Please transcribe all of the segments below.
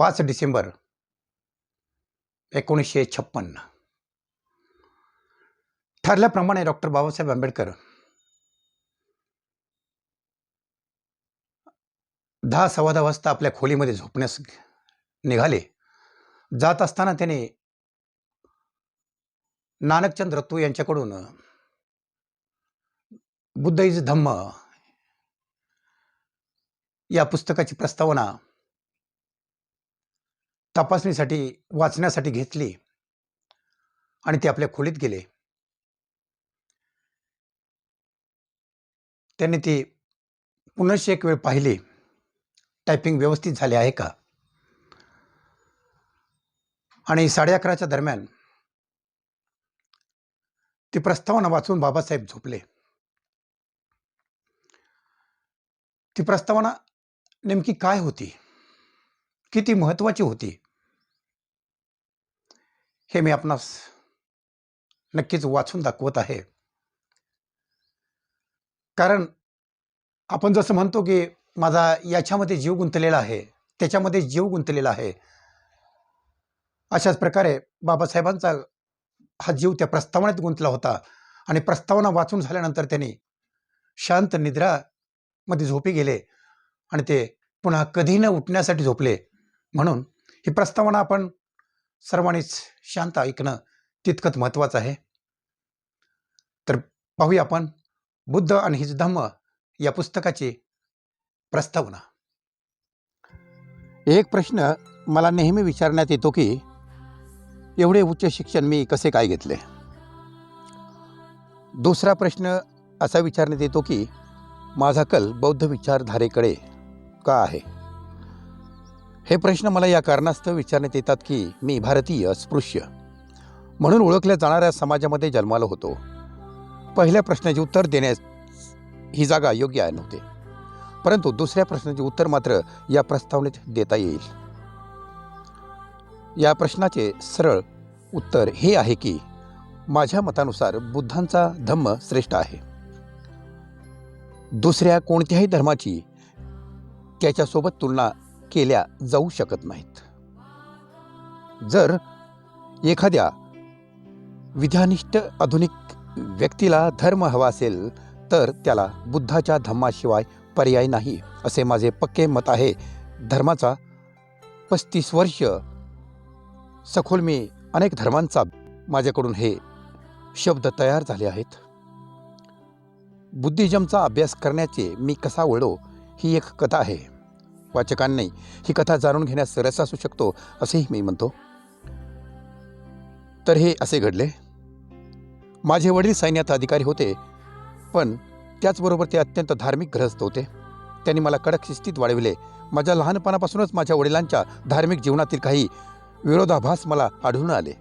पाच डिसेंबर एकोणीसशे छप्पन्न. ठरल्याप्रमाणे डॉक्टर बाबासाहेब आंबेडकर दहा सव्वा दहा वाजता आपल्या खोलीमध्ये झोपण्यास निघाले. जात असताना त्याने नानकचंद रत्तू यांच्याकडून बुद्ध इज धम्म या पुस्तकाची प्रस्तावना तपासणीसाठी वाचण्यासाठी घेतली आणि ते आपल्या खोलीत गेले. त्यांनी ती पुनश्च एक वेळ पाहिली. टायपिंग व्यवस्थित झाले आहे का? आणि साडे अकराच्या दरम्यान ती प्रस्तावना वाचून बाबासाहेब झोपले. ती प्रस्तावना नेमकी काय होती? किती महत्वाची होती? हे मी आपणास नक्कीच वाचून दाखवत आहे. कारण आपण जसं म्हणतो की माझा याच्यामध्ये जीव गुंतलेला आहे त्याच्यामध्ये जीव गुंतलेला आहे. अशाच प्रकारे बाबासाहेबांचा हा जीव त्या प्रस्तावनेत गुंतला होता आणि प्रस्तावना वाचून झाल्यानंतर त्यांनी शांत निद्रामध्ये झोपी गेले आणि ते पुन्हा कधी न उठण्यासाठी झोपले. म्हणून ही प्रस्तावना आपण सर्वांनीच शांत ऐकणं तितकंच महत्त्वाचं आहे. तर पाहूया आपण बुद्ध आणि हिज धम्म या पुस्तकाची प्रस्तावना. एक प्रश्न मला नेहमी विचारण्यात येतो की एवढे उच्च शिक्षण मी कसे काय घेतले? दुसरा प्रश्न असा विचारण्यात येतो की माझा कल बौद्ध विचारधारेकडे का आहे? हे प्रश्न मला या कारणास्तव विचारण्यात येतात की मी भारतीय अस्पृश्य. म्हणून ओळखल्या जाणाऱ्या समाजामध्ये जन्मालो होतो. पहिल्या प्रश्नाचे उत्तर देण्यास ही जागा योग्य आहे नव्हते. परंतु दुसऱ्या प्रश्नाचे उत्तर मात्र या प्रस्तावनेत देता येईल. या प्रश्नाचे सरळ उत्तर हे आहे की माझ्या मतानुसार बुद्धांचा धम्म श्रेष्ठ आहे. दुसऱ्या कोणत्याही धर्माची त्याच्यासोबत तुलना केल्या जाऊ शकत नाहीत. जर एखाद्या विधानिष्ठ आधुनिक व्यक्तीला धर्म हवा असेल तर त्याला बुद्धाच्या धम्माशिवाय पर्याय नाही असे माझे पक्के मत आहे. धर्माचा पस्तीस वर्ष सखोल मी अनेक धर्मांचा माझ्याकडून हे शब्द तयार झाले आहेत. बुद्धिजमचा अभ्यास करण्याचे मी कसा वळलो ही एक कथा आहे. वाचकांनी ही कथा जाणून घेण्यास रस असू शकतो असेही मी म्हणतो. तर हे असे घडले. माझे वडील सैन्यात अधिकारी होते पण त्याचबरोबर ते अत्यंत धार्मिक ग्रहस्थ होते. त्यांनी मला कडक शिस्तीत वाढविले. माझ्या लहानपणापासूनच माझ्या वडिलांच्या धार्मिक जीवनातील काही विरोधाभास मला आढळून आले.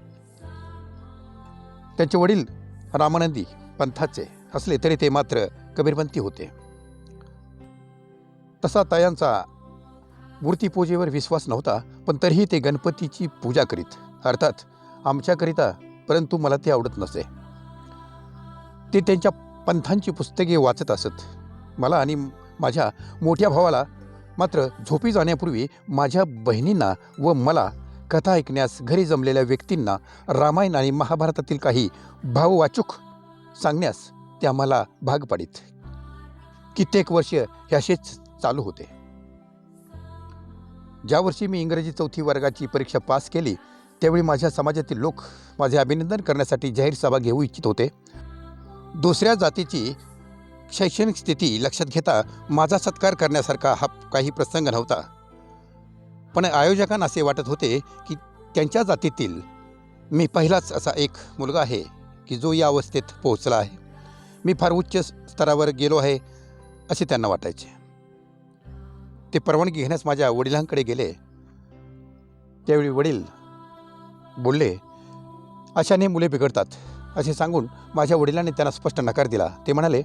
त्यांचे वडील रामानंदी पंथाचे असले तरी ते मात्र कबीरपंथी होते. तसा तयांचा मूर्तीपूजेवर विश्वास नव्हता पण तरीही ते गणपतीची पूजा करीत. अर्थात आमच्याकरिता परंतु मला ते आवडत नसे. ते त्यांच्या पंथांची पुस्तके वाचत असत. मला आणि माझ्या मोठ्या भावाला मात्र झोपी जाण्यापूर्वी माझ्या बहिणींना व मला कथा ऐकण्यास घरी जमलेल्या व्यक्तींना रामायण आणि महाभारतातील काही भाववाचूक सांगण्यास त्या मला भाग पाडीत. कित्येक वर्ष ह्याशेच चालू होते. ज्या वर्षी मी इंग्रजी चौथी वर्गाची परीक्षा पास केली त्यावेळी माझ्या समाजातील लोक माझे अभिनंदन करण्यासाठी जाहीर सभा घेऊ इच्छित होते. दुसऱ्या जातीची शैक्षणिक स्थिती लक्षात घेता माझा सत्कार करण्यासारखा हा काही प्रसंग नव्हता. पण आयोजकांना असे वाटत होते की त्यांच्या जातीतील मी पहिलाच असा एक मुलगा आहे की जो या अवस्थेत पोहोचला आहे. मी फार उच्च स्तरावर गेलो आहे असे त्यांना वाटायचे. ते परवानगी घेण्यास माझ्या वडिलांकडे गेले. त्यावेळी वडील बोलले अशाने मुले बिघडतात. असे सांगून माझ्या वडिलांनी त्यांना स्पष्ट नकार दिला. ते म्हणाले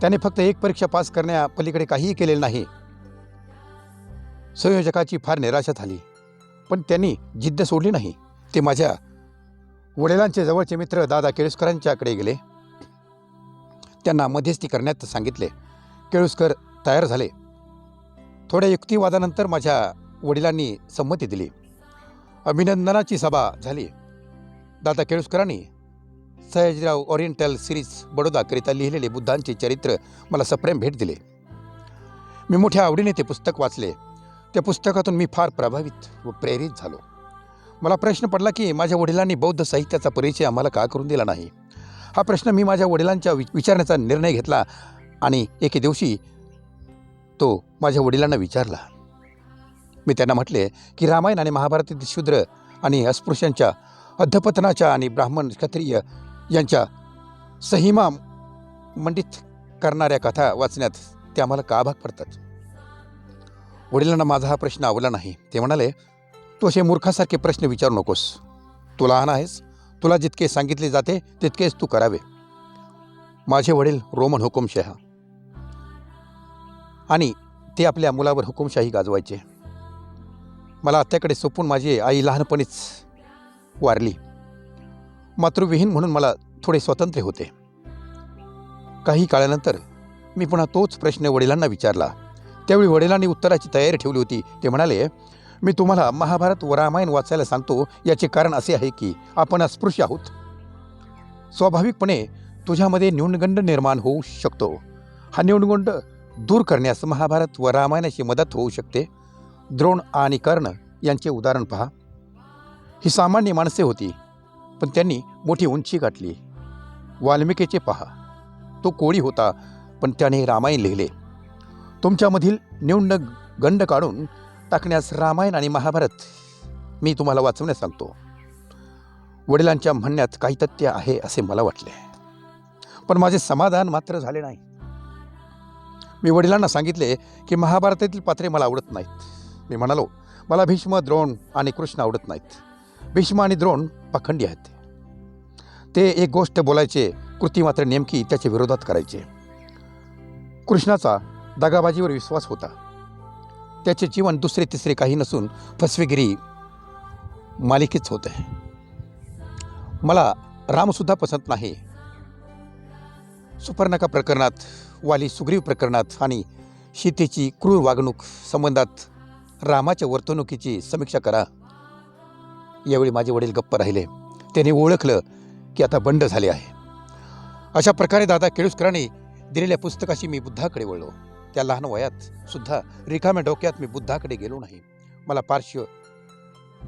त्याने फक्त एक परीक्षा पास करण्या पलीकडे काहीही केलेलं नाही. संयोजकाची फार निराशा झाली पण त्यांनी जिद्द सोडली नाही. ते माझ्या वडिलांचे जवळचे मित्र दादा केळुसकरांच्याकडे गेले. त्यांना मध्यस्थी करण्यात सांगितले. केळुसकर तयार झाले. थोड्या युक्तिवादानंतर माझ्या वडिलांनी संमती दिली. अभिनंदनाची सभा झाली. दादा केळुसकरांनी सयाजीराव ओरिएंटल सिरीज बडोदाकरिता लिहिलेले बुद्धांचे चरित्र मला सप्रेम भेट दिले. मी मोठ्या आवडीने ते पुस्तक वाचले. त्या पुस्तकातून मी फार प्रभावित व प्रेरित झालो. मला प्रश्न पडला की माझ्या वडिलांनी बौद्ध साहित्याचा परिचय आम्हाला का करून दिला नाही? हा प्रश्न मी माझ्या वडिलांच्या वि- विचारण्याचा निर्णय घेतला आणि एके दिवशी तो माझ्या वडिलांना विचारला. मी त्यांना म्हटले की रामायण आणि महाभारतातील शूद्र आणि अस्पृश्यांच्या अधपतनाच्या आणि ब्राह्मण क्षत्रिय यांच्या सहिमा मंडित करणाऱ्या कथा वाचण्यात ते आम्हाला का भाग पडतात? वडिलांना माझा हा प्रश्न आवडला नाही. ते म्हणाले तू असे मूर्खासारखे प्रश्न विचारू नकोस. तू लहान आहेस. तुला जितके सांगितले जाते तितकेच तू करावे. माझे वडील रोमन हुकुमशहा. आणि ते आपल्या मुलावर हुकुमशाही गाजवायचे. मला आत्याकडे सोपून माझी आई लहानपणीच वारली. मातृविहीन म्हणून मला थोडे स्वातंत्र्य होते. काही काळानंतर मी पुन्हा तोच प्रश्न वडिलांना विचारला. त्यावेळी वडिलांनी उत्तराची तयारी ठेवली होती. ते म्हणाले मी तुम्हाला महाभारत व रामायण वाचायला सांगतो. याचे कारण असे आहे की आपण अस्पृश्य आहोत. स्वाभाविकपणे तुझ्यामध्ये न्यूनगंड निर्माण होऊ शकतो. हा न्यूनगंड दूर करण्यास महाभारत व रामायणाची मदत होऊ शकते. द्रोण आणि कर्ण यांचे उदाहरण पहा. ही सामान्य माणसे होती पण त्यांनी मोठी उंची गाठली. वाल्मिकीचे पहा. तो कोळी होता पण त्याने रामायण लिहिले. तुमच्यामधील न्यून गंड काढून टाकण्यास रामायण आणि महाभारत मी तुम्हाला वाचवण्यास सांगतो. वडिलांच्या म्हणण्यात काही तथ्य आहे असे मला वाटले. पण माझे समाधान मात्र झाले नाही. मी वडिलांना सांगितले की महाभारतातील पात्रे मला आवडत नाहीत. मी म्हणालो मला भीष्म द्रोण आणि कृष्ण आवडत नाहीत. भीष्म आणि द्रोण पाखंडी आहेत ते. एक गोष्ट बोलायचे कृती मात्र नेमकी त्याच्या विरोधात करायचे. कृष्णाचा दगाबाजीवर विश्वास होता. त्याचे जीवन दुसरे तिसरे काही नसून फसवेगिरी मालिकेच होते. मला रामसुद्धा पसंत नाही. सुपर्णका प्रकरणात वाली सुग्रीव प्रकरणात आणि सीतेची क्रूर वागणूक संबंधात रामाच्या वर्तणुकीची समीक्षा करा. यावेळी माझे वडील गप्प राहिले. त्याने ओळखलं की आता बंड झाले आहे. अशा प्रकारे दादा केळुसकरांनी दिलेल्या पुस्तकाशी मी बुद्धाकडे वळलो. त्या लहान वयात सुद्धा रिकाम्या डोक्यात मी बुद्धाकडे गेलो नाही. मला पार्श्व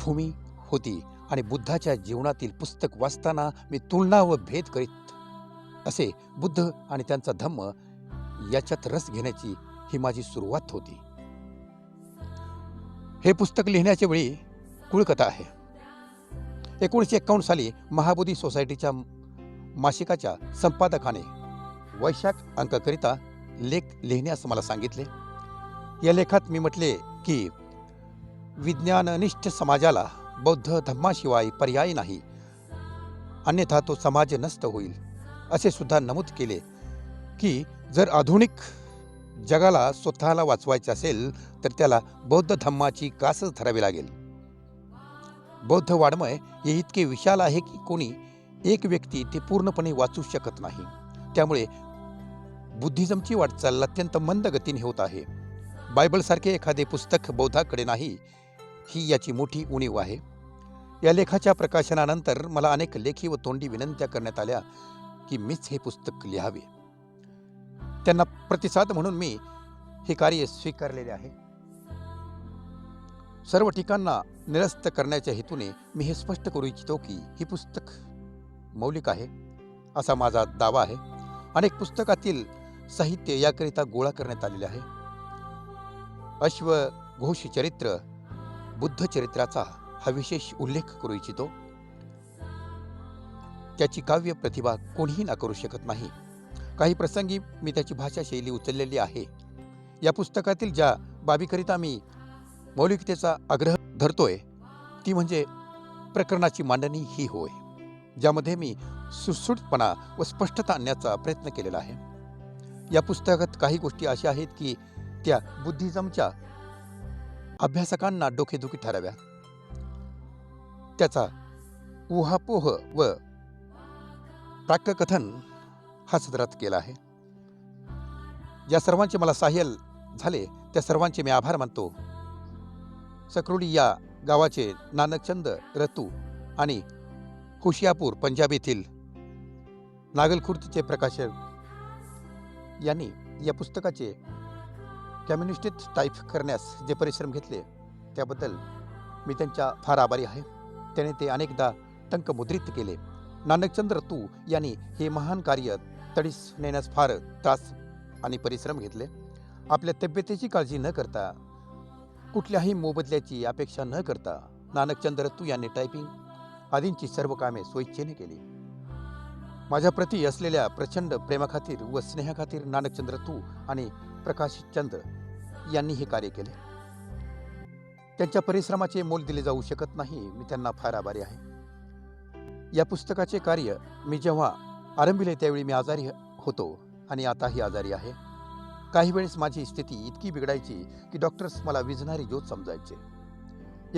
भूमी होती आणि बुद्धाच्या जीवनातील पुस्तक वाचताना मी तुलना व भेद करीत असे बुद्ध आणि त्यांचा धम्म याच्यात रस घेण्याची ही माझी सुरुवात होती. हे पुस्तक लिहिण्याच्या वेळी कुळकथा आहे. एकोणीसशे एक्कावन्न साली महाबोधी सोसायटीच्या मासिकाच्या संपादकाने वैशाख अंकाकरिता लेख लिहिण्यास मला सांगितले. या लेखात मी म्हटले की विज्ञाननिष्ठ समाजाला बौद्ध धम्माशिवाय पर्याय नाही. अन्यथा तो समाज नष्ट होईल. असे सुद्धा नमूद केले की जर आधुनिक जगाला स्वतःला वाचवायचे असेल तर त्याला बौद्ध धम्माची कासच धरावी लागेल. बौद्ध वाड्मय हे इतके विशाल आहे की कोणी एक व्यक्ती ते पूर्णपणे वाचू शकत नाही. त्यामुळे बुद्धिझमची वाटचाल अत्यंत मंद गतीने होत आहे. बायबलसारखे एखादे पुस्तक बौद्धाकडे नाही ही याची मोठी उणीव आहे. या लेखाच्या प्रकाशनानंतर मला अनेक लेखी व तोंडी विनंत्या करण्यात आल्या. की मीच हे पुस्तक लिहावे. त्यांना प्रतिसाद म्हणून मी हे कार्य स्वीकारलेले आहे. सर्व ठिकाणा निरस्त करण्याच्या हेतूने मी हे स्पष्ट करू इच्छितो की हे पुस्तक मौलिक आहे असा माझा दावा आहे. अनेक पुस्तकातील साहित्य याकरिता गोळा करण्यात आलेले आहे. अश्व घोष चरित्र बुद्ध चरित्राचा हा विशेष उल्लेख करू इच्छितो. त्याची काव्य प्रतिभा कोणीही ना करू शकत नाही. काही प्रसंगी मी त्याची भाषा शैली उचललेली आहे. या पुस्तकातील ज्या बाबीकरिता मी मौलिकतेचा आग्रह धरतोय ती म्हणजे प्रकरणाची मांडणी ही होय ज्यामध्ये मी सुटसुटपणा व स्पष्टता आणण्याचा प्रयत्न केलेला आहे. या पुस्तकात काही गोष्टी अशा आहेत की त्या बुद्धिझमच्या अभ्यासकांना डोकेदुखी ठराव्या त्याचा उहापोह व प्राक्ककथन हा सदरात केला आहे. ज्या सर्वांचे मला सहाय्य झाले त्या सर्वांचे मी आभार मानतो. सक्रोडी या गावाचे नानकचंद रतू आणि हुशियापूर पंजाब येथील नागलखुर्दचे प्रकाशक यांनी या पुस्तकाचे कम्युनिस्टित टाईप करण्यास जे परिश्रम घेतले त्याबद्दल मी त्यांच्या फार आभारी आहे. त्याने ते अनेकदा टंक मुद्रित केले. नानकचंद्र तू यांनी हे महान कार्य तडीस नेण्यास फार त्रास आणि परिश्रम घेतले. आपल्या तब्येतीची काळजी न करता कुठल्याही मोबदल्याची अपेक्षा न करता नानकचंद्र तू यांनी टायपिंग आदींची सर्व कामे स्वइच्छेने केली. माझ्याप्रती असलेल्या प्रचंड प्रेमाखातीर व स्नेहाखातीर नानकचंद्र तू आणि प्रकाशचंद्र यांनी हे कार्य केले. त्यांच्या परिश्रमाचे मोल दिले जाऊ शकत नाही मी त्यांना फार आभारी आहे. या पुस्तकाचे कार्य मी जेव्हा आरंभिले त्यावेळी मी आजारी होतो आणि आताही आजारी आहे. काही वेळेस माझी स्थिती इतकी बिघडायची की डॉक्टर्स मला विझणारी ज्योत समजायचे.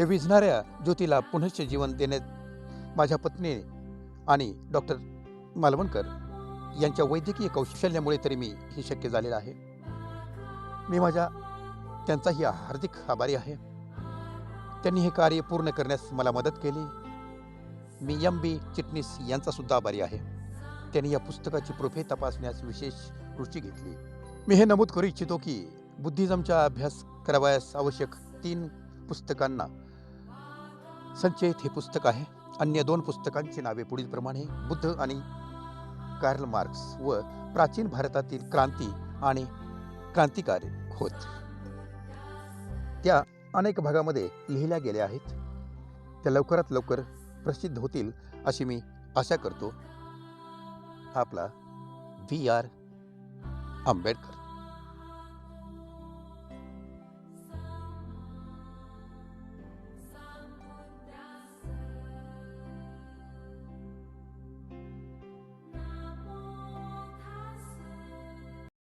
या विझणाऱ्या ज्योतीला पुनश्च जीवन देण्यात माझ्या पत्नी आणि डॉक्टर मालवणकर यांच्या वैद्यकीय कौशल्यामुळे तरी मी हे शक्य झालेलं आहे. मी माझ्या त्यांचाही हार्दिक आभारी आहे. त्यांनी हे कार्य पूर्ण करण्यास मला मदत केली. मी एम बी चिटणीस यांचासुद्धा आभारी आहे. त्यांनी या पुस्तकाची प्रोफे तपासण्यास विशेष रुची घेतली. मी हे नमूद करू इच्छितो की बुद्धिझमचा अभ्यास करावयास आवश्यक तीन पुस्तकांना संचयित हे पुस्तक आहे. अन्य दोन पुस्तकांची नावे पुढीलप्रमाणे बुद्ध आणि कार्ल मार्क्स व प्राचीन भारतातील क्रांती आणि क्रांतिकारी होत. त्या अनेक भागामध्ये लिहिल्या गेल्या आहेत. त्या लवकरात लवकर प्रसिद्ध होतील अशी मी आशा करतो. आपला व्ही आर आंबेडकर.